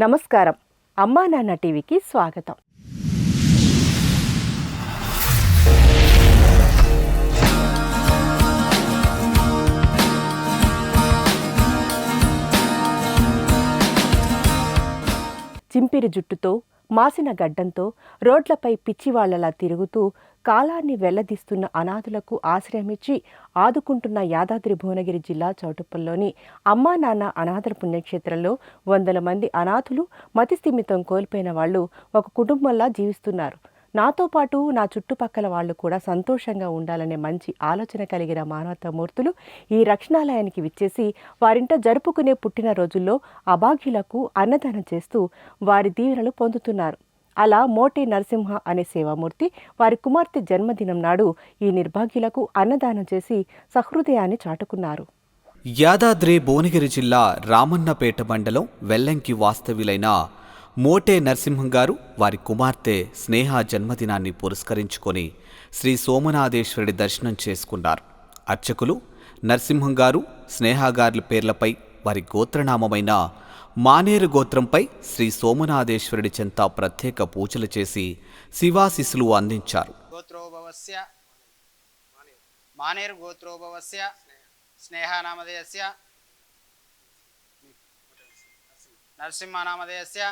నమస్కారం. అమ్మా నాన్న టీవీకి స్వాగతం. చింపిరి జుట్టుతో మాసిన గడ్డంతో రోడ్లపై పిచ్చివాళ్ళలా తిరుగుతూ కాలాన్ని వెల్లదీస్తున్న అనాథులకు ఆశ్రయమిచ్చి ఆదుకుంటున్న యాదాద్రి భువనగిరి జిల్లా చౌటుప్పల్లోని అమ్మా నాన్న అనాథల పుణ్యక్షేత్రంలో వందల మంది అనాథులు మతిస్థిమితం కోల్పోయిన వాళ్ళు ఒక కుటుంబంలా జీవిస్తున్నారు. నాతో పాటు నా చుట్టుపక్కల వాళ్ళు కూడా సంతోషంగా ఉండాలనే మంచి ఆలోచన కలిగిన మానవతామూర్తులు ఈ రక్షణాలయానికి విచ్చేసి వారింట జరుపుకునే పుట్టినరోజుల్లో అభాగ్యులకు అన్నదానం చేస్తూ వారి దీవెనలు పొందుతున్నారు. అలా మోటే నరసింహ అనే సేవామూర్తి వారి కుమార్తె జన్మదినం నాడు ఈ నిర్భాగ్యులకు అన్నదానం చేసి సహృదయాన్ని చాటుకున్నారు. యాదాద్రి భువనగిరి జిల్లా రామన్నపేట మండలం వెల్లంకి వాస్తవ్యులైన మోటే నరసింహం గారు వారి కుమార్తె స్నేహ జన్మదినాన్ని పురస్కరించుకొని శ్రీ సోమనాథేశ్వరుడి దర్శనం చేసుకున్నారు. అర్చకులు నరసింహం గారు స్నేహ గారి పేర్లపై వారి గోత్రనామమైన మానేరు గోత్రంపై శ్రీ సోమనాథేశ్వరుడి చెంత ప్రత్యేక పూజలు చేసి శివాశిస్సులు అందించారు. గోత్రోభవస్య మానేరు గోత్రోభవస్య స్నేహనామధేయస్య నరసింహనామధేయస్య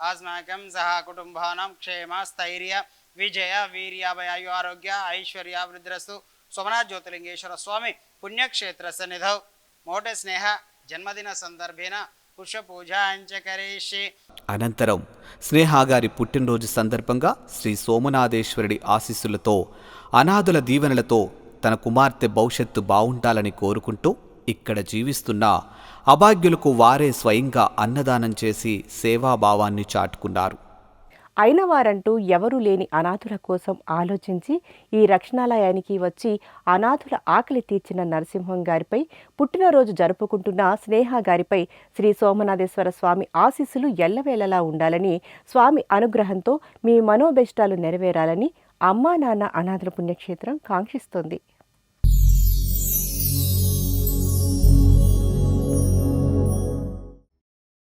ఆస్మాకం సహా కుటుంబానాం క్షేమ స్థైర్య విజయ వీర్యాభయాయు ఆరోగ్య ఐశ్వర్య వృద్ధిరస్తు సోమనాథ్ జ్యోతిలింగేశ్వర స్వామి పుణ్యక్షేత్ర సన్నిధౌ మోట స్నేహ జన్మదిన సందర్భేన పుష్ప పూజాంచ అనంతరం స్నేహాగారి పుట్టినరోజు సందర్భంగా శ్రీ సోమనాథేశ్వరుడి ఆశీస్సులతో అనాథుల దీవెనలతో తన కుమార్తె భవిష్యత్తు బావుండాలని కోరుకుంటూ ఇక్కడ జీవిస్తున్న అభాగ్యులకు వారే స్వయంగా అన్నదానం చేసి సేవాభావాన్ని చాటుకున్నారు. అయిన వారంటూ ఎవరూ లేని అనాథుల కోసం ఆలోచించి ఈ రక్షణాలయానికి వచ్చి అనాథుల ఆకలి తీర్చిన నరసింహం గారిపై పుట్టినరోజు జరుపుకుంటున్న స్నేహ గారిపై శ్రీ సోమనాథేశ్వర స్వామి ఆశీస్సులు ఎల్లవేళలా ఉండాలని స్వామి అనుగ్రహంతో మీ మనోబెష్టాలు నెరవేరాలని అమ్మా నాన్న అనాథుల పుణ్యక్షేత్రం కాంక్షిస్తోంది.